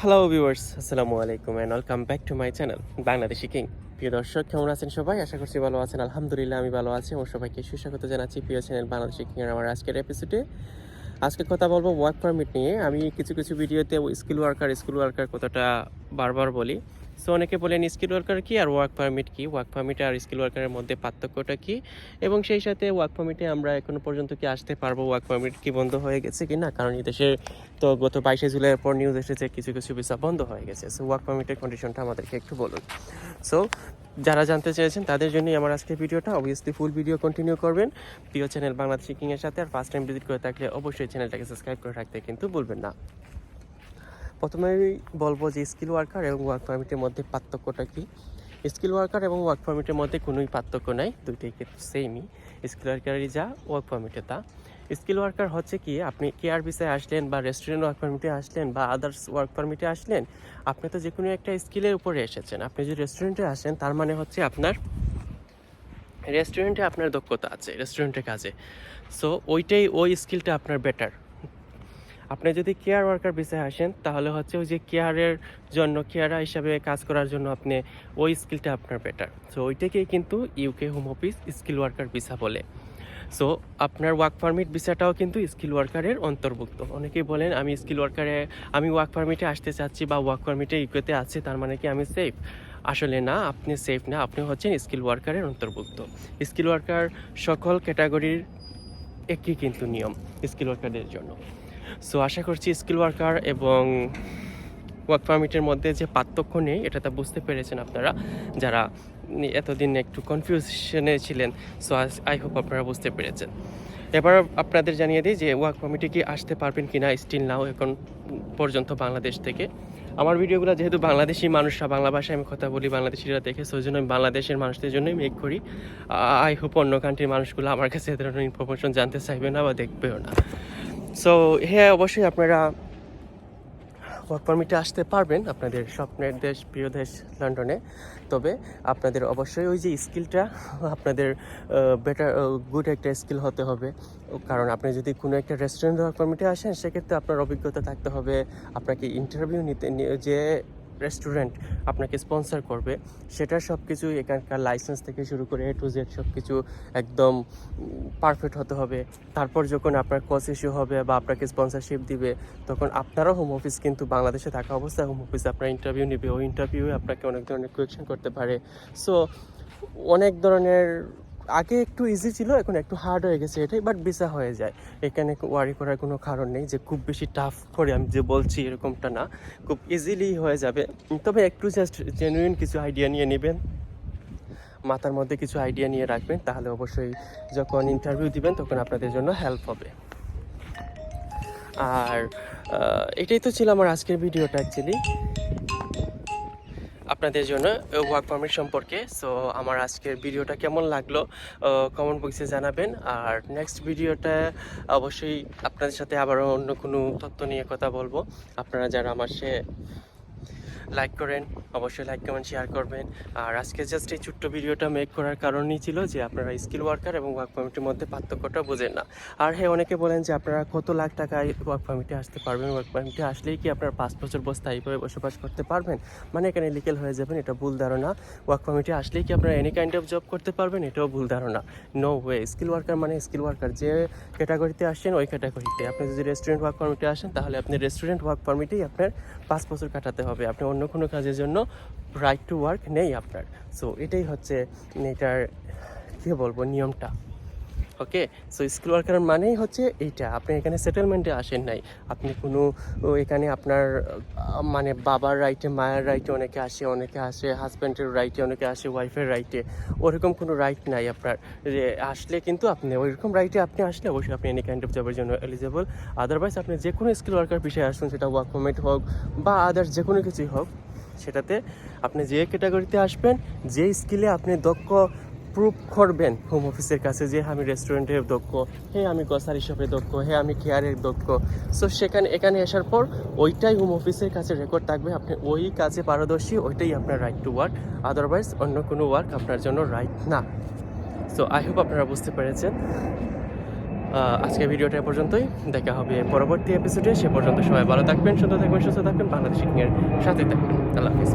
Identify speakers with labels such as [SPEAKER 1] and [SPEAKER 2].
[SPEAKER 1] Hello viewers আসসালামু আলাইকুম and welcome back to my channel Bangladeshi King প্রিয় দর্শক, কেমন আছেন সবাই? আশা করছি ভালো আছেন। আলহামদুলিল্লাহ, আমি ভালো আছি এবং সবাইকে সুস্বাগত জানাচ্ছি প্রিয় চ্যানেল বাংলাদেশি কিং এর আমার আজকের এপিসোডে আজকে কথা বলব ওয়ার্ক পারমিট নিয়ে। আমি কিছু কিছু ভিডিওতে স্কিল ওয়ার্কার স্কিল ওয়ার্কার কথাটা বারবার বলি। সো অনেকে বলেন স্কিল ওয়ার্কার কি আর ওয়ার্ক পারমিট কি? ওয়ার্ক পারমিট আর স্কিল ওয়ার্কারের মধ্যে পার্থক্যটা কি? এবং সেই সাথে ওয়ার্ক পারমিটে আমরা এখনও পর্যন্ত কি আসতে পারব? ওয়ার্ক পারমিট কি বন্ধ হয়ে গেছে কি না কারণ দেশের তো গত বাইশে জুলাইয়ের পর নিউজ এসেছে, কিছু কিছু ভিসা বন্ধ হয়ে গেছে। সো ওয়ার্ক পারমিটের কন্ডিশনটা আমাদেরকে একটু বলুন। সো যারা জানতে চেয়েছেন, তাদের জন্যই আমার আজকের ভিডিওটা। অবভিয়াসলি ফুল ভিডিও কন্টিনিউ করবেন। প্রিয় চ্যানেল বাংলাদেশ শিকিংয়ের সাথে আর ফার্স্ট টাইম ভিজিট করে থাকলে অবশ্যই চ্যানেলটাকে সাবস্ক্রাইব করে রাখতে কিন্তু ভুলবেন না। প্রথমে আমি বলব যে স্কিল ওয়ার্কার এবং ওয়ার্ক পারমিটের মধ্যে পার্থক্যটা কি? স্কিল ওয়ার্কার এবং ওয়ার্ক পারমিটের মধ্যে কোনোই পার্থক্য নাই, দুইটাই কিন্তু সেমই স্কিল ওয়ার্কারই যা, ওয়ার্ক পারমিটে তা। স্কিল ওয়ার্কার হচ্ছে কি, আপনি কেয়ার ভিসায় আসলেন বা রেস্টুরেন্ট ওয়ার্ক পারমিটে আসলেন বা আদার্স ওয়ার্ক পারমিটে আসলেন, আপনি তো যে কোনো একটা স্কিলের উপরে এসেছেন। আপনি যদি রেস্টুরেন্টে আসেন, তার মানে হচ্ছে আপনার রেস্টুরেন্টে আপনার দক্ষতা আছে রেস্টুরেন্টের কাজে। সো ওইটাই, ওই স্কিলটা আপনার বেটার আপনি যদি কেয়ার ওয়ার্কার ভিসায় আসেন, তাহলে হচ্ছে ওই যে কেয়ারের জন্য কেয়ারা হিসাবে কাজ করার জন্য আপনি ওই স্কিলটা আপনার বেটার সো ওইটাকেই কিন্তু UK home office skill worker visa বলে। সো আপনার ওয়ার্ক পারমিট ভিসাটাও কিন্তু স্কিল ওয়ার্কারের অন্তর্ভুক্ত। অনেকেই বলেন, আমি স্কিল ওয়ার্কারে আমি ওয়ার্ক পারমিটে আসতে চাচ্ছি বা ওয়ার্ক পারমিটে ইউকেতে আছে, তার মানে কি আমি সেফ আসলে না, আপনি সেফ না, আপনি হচ্ছেন স্কিল ওয়ার্কারের অন্তর্ভুক্ত। স্কিল ওয়ার্কার সকল ক্যাটাগরির একই কিন্তু নিয়ম স্কিল ওয়ার্কারদের জন্য। সো আশা করছি স্কিল ওয়ার্কার এবং ওয়ার্ক পারমিটের মধ্যে যে পার্থক্য নেই, এটা তা বুঝতে পেরেছেন আপনারা যারা এতদিন একটু কনফিউশনে ছিলেন। সো আই হোপ আপনারা বুঝতে পেরেছেন। এবার আপনাদের জানিয়ে দিই যে ওয়ার্ক পারমিটে কি আসতে পারবেন কি না স্টিল নাও এখন পর্যন্ত বাংলাদেশ থেকে। আমার ভিডিওগুলো যেহেতু বাংলাদেশি মানুষরা বাংলা ভাষায় আমি কথা বলি, বাংলাদেশিরা দেখে সেই জন্য আমি বাংলাদেশের মানুষদের জন্যই মেক করি। আই হোপ অন্য কান্ট্রির মানুষগুলো আমার কাছে এ ধরনের ইনফরমেশন জানতে চাইবে না বা দেখবেও না। সো হ্যাঁ অবশ্যই আপনারা ওয়ার্ক পারমিটে আসতে পারবেন আপনাদের স্বপ্নের দেশ, প্রিয় দেশ লন্ডনে। তবে আপনাদের অবশ্যই ওই যে স্কিলটা আপনাদের বেটার গুড একটা স্কিল হতে হবে। কারণ আপনি যদি কোনো একটা রেস্টুরেন্ট ওয়ার্ক পারমিটে আসেন, সেক্ষেত্রে আপনার অভিজ্ঞতা থাকতে হবে। আপনাকে ইন্টারভিউ নিতে যে রেস্টুরেন্ট আপনাকে স্পন্সর করবে, সেটা সব কিছু এখানকার লাইসেন্স থেকে শুরু করে এ টু জেড সব কিছু একদম পারফেক্ট হতে হবে। তারপর যখন আপনার কস ইস্যু হবে বা আপনাকে স্পন্সরশিপ দিবে, তখন আপনারও হোম অফিস কিন্তু বাংলাদেশে থাকা অবস্থায় হোম অফিস আপনার ইন্টারভিউ নেবে। ওই ইন্টারভিউয়ে আপনাকে অনেক ধরনের কোয়েকশন করতে পারে। সো অনেক ধরনের আগে একটু ইজি ছিল, এখন একটু হার্ড হয়ে গেছে এটাই বাট ভিসা হয়ে যায়। এখানে ওয়ারি করার কোনো কারণ নেই যে খুব বেশি টাফ করে আমি যে বলছি এরকমটা না, খুব ইজিলি হয়ে যাবে। তবে একটু জাস্ট জেনুইন কিছু আইডিয়া নিয়ে নেবেন। মাথার মধ্যে কিছু আইডিয়া নিয়ে রাখবেন, তাহলে অবশ্যই যখন ইন্টারভিউ দিবেন তখন আপনাদের জন্য হেল্প হবে। আর এটাই তো ছিল আমার আজকের ভিডিওটা অ্যাকচুয়ালি আপনাদের জন্য ওয়ার্ক পারমিট সম্পর্কে। সো আমার আজকের ভিডিওটা কেমন লাগল কমেন্ট বক্সে জানাবেন। আর নেক্সট ভিডিওটা অবশ্যই আপনাদের সাথে আবারও অন্য কোনো তথ্য নিয়ে কথা বলব। আপনারা যারা আমার সে লাইক করেন, অবশ্যই লাইক কমেন্ট শেয়ার করবেন। আর আজকে জাস্ট এই ছোট্ট ভিডিওটা মেক করার কারণই ছিল যে আপনারা স্কিল ওয়ার্কার এবং ওয়ার্ক পারমিটের মধ্যে পার্থক্যটা বোঝেন না। আর হ্যাঁ অনেকে বলেন যে আপনারা কত লাখ টাকায় ওয়ার্ক পারমিটে আসতে পারবেন? ওয়ার্ক পারমিটে আসলেই কি আপনার পাঁচ বছর বস স্থায়ীভাবে বসবাস করতে পারবেন? মানে এখানে লিকেল হয়ে যাবেন, এটা ভুল ধারণা। ওয়ার্ক পারমিটে আসলেই কি আপনারা এনি কাইন্ড অফ জব করতে পারবেন? এটাও ভুল ধারণা। নো ওয়ে স্কিল ওয়ার্কার মানে স্কিল ওয়ার্কার যে ক্যাটাগরিতে আসছেন ওই ক্যাটাগরিতে আপনি যদি রেস্টুরেন্ট ওয়ার্ক পারমিটে আসেন, তাহলে আপনি রেস্টুরেন্ট ওয়ার্ক পারমিটেই আপনার পাঁচ বছর কাটাতে হবে। আপনি অন্য কোনো কাজের জন্য রাইট টু ওয়ার্ক নেই আপনার। সো এটাই হচ্ছে এটার, কী বলব, নিয়মটা। ওকে সো স্কিল ওয়ার্কার মানেই হচ্ছে এইটা। আপনি এখানে সেটেলমেন্টে আসেন নাই। আপনি কোনো এখানে আপনার মানে বাবার রাইটে মায়ের রাইটে অনেকে আসে অনেকে আসে হাজব্যান্ডের রাইটে অনেকে আসে ওয়াইফের রাইটে ওরকম কোনো রাইট নাই আপনার। যে আসলে কিন্তু আপনি, ওইরকম রাইটে আপনি আসলে অবশ্যই আপনি এনি কাইন্ড অফ জবের জন্য এলিজেবল আদারওয়াইজ আপনি যে কোনো স্কিল ওয়ার্কার বিষয়ে আসুন, সেটা ওয়ার্ক পারমিট হোক বা আদার্স যে কোনো কিছুই হোক, সেটাতে আপনি যে ক্যাটাগরিতে আসবেন, যে স্কিলে আপনি দক্ষ প্রুভ করবেন হোম অফিসের কাছে যে আমি রেস্টুরেন্টের দক্ষ, হে আমি গ্রসারি শপে দক্ষ, হে আমি কেয়ারের দক্ষ। সো সেখানে, এখানে আসার পর ওইটাই হোম অফিসের কাছে রেকর্ড থাকবে। আপনি ওই কাজে পারদর্শী, ওইটাই আপনার রাইট টু ওয়ার্ক আদারওয়াইজ অন্য কোনো ওয়ার্ক আপনার জন্য রাইট না। সো আই হোপ আপনারা বুঝতে পেরেছেন। আজকে ভিডিওটা পর্যন্তই। দেখা হবে পরবর্তী এপিসোডে সে পর্যন্ত সবাই ভালো থাকবেন সুন্দর থাকবেন, সুস্থ থাকবেন। বাংলাদেশ সাথে থাকবেন। আল্লাহ হাফিজ